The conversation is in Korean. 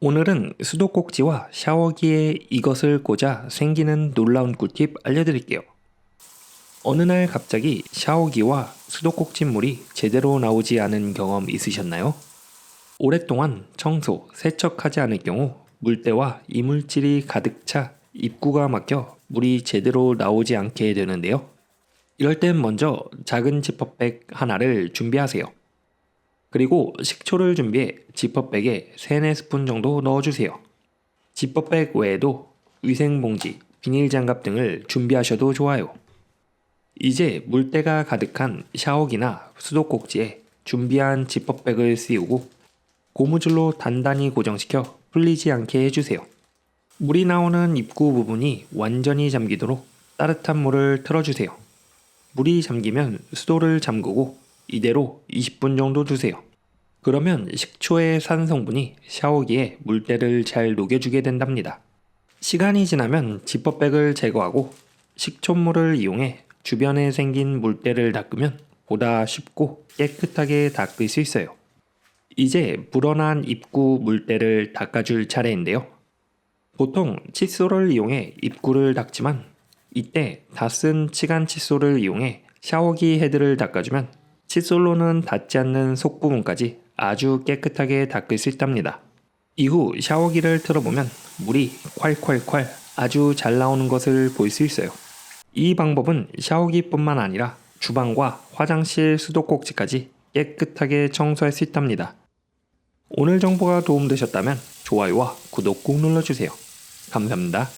오늘은 수도꼭지와 샤워기에 이것을 꽂아 생기는 놀라운 꿀팁 알려드릴게요. 어느 날 갑자기 샤워기와 수도꼭지 물이 제대로 나오지 않은 경험 있으셨나요? 오랫동안 청소, 세척하지 않을 경우 물때와 이물질이 가득 차 입구가 막혀 물이 제대로 나오지 않게 되는데요. 이럴 땐 먼저 작은 지퍼백 하나를 준비하세요. 그리고 식초를 준비해 지퍼백에 3, 4스푼 정도 넣어주세요. 지퍼백 외에도 위생봉지, 비닐장갑 등을 준비하셔도 좋아요. 이제 물때가 가득한 샤워기나 수도꼭지에 준비한 지퍼백을 씌우고 고무줄로 단단히 고정시켜 풀리지 않게 해주세요. 물이 나오는 입구 부분이 완전히 잠기도록 따뜻한 물을 틀어주세요. 물이 잠기면 수도를 잠그고 이대로 20분 정도 두세요. 그러면 식초의 산 성분이 샤워기에 물때를 잘 녹여주게 된답니다. 시간이 지나면 지퍼백을 제거하고 식초물을 이용해 주변에 생긴 물때를 닦으면 보다 쉽고 깨끗하게 닦을 수 있어요. 이제 불어난 입구 물때를 닦아줄 차례인데요. 보통 칫솔을 이용해 입구를 닦지만 이때 다 쓴 치간 칫솔을 이용해 샤워기 헤드를 닦아주면 칫솔로는 닿지 않는 속부분까지 아주 깨끗하게 닦을 수 있답니다. 이후 샤워기를 틀어보면 물이 콸콸콸 아주 잘 나오는 것을 볼 수 있어요. 이 방법은 샤워기뿐만 아니라 주방과 화장실 수도꼭지까지 깨끗하게 청소할 수 있답니다. 오늘 정보가 도움되셨다면 좋아요와 구독 꼭 눌러주세요. 감사합니다.